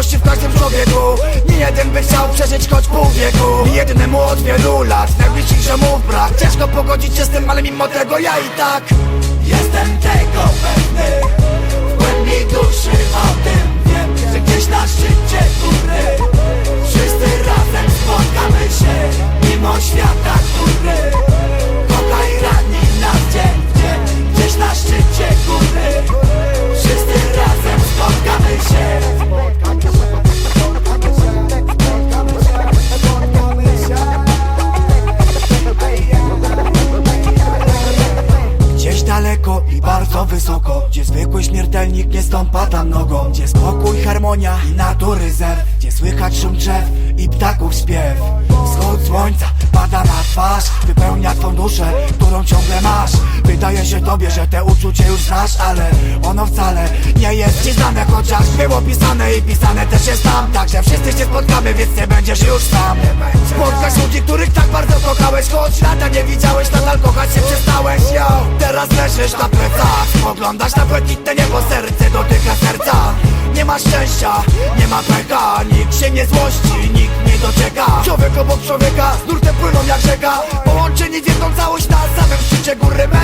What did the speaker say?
miłości w każdym człowieku. Nie jeden by chciał przeżyć choć pół wieku. Nie jednemu od wielu lat Najbliższych ziomów brak. Ciężko pogodzić się z tym, ale mimo tego ja i tak Jestem tego pewny bardzo wysoko Gdzie zwykły śmiertelnik nie stąpa tam nogą Gdzie spokój, harmonia i natury zew Gdzie słychać szum drzew i ptaków śpiew. Wschód słońca pada na twarz Wypełnia twą duszę, którą ciągle masz. Wydaje się tobie, że te uczucie już znasz Ale ono wcale nie jest ci znane Chociaż było pisane i pisane też jest tam. Także wszyscy się spotkamy, więc nie będziesz już sam. Spotkasz ludzi, których tak bardzo kochałeś Choć lata nie widziałeś, nadal kochać się przestałeś leżysz na plecach Spoglądasz na błękitne niebo, serce dotyka serca. Nie ma szczęścia, nie ma pecha Nikt się nie złości, nikt nie docieka Człowiek obok człowieka, z nurtem płyną jak rzeka. Połączeni w jedną całość na samym szczycie góry Mekka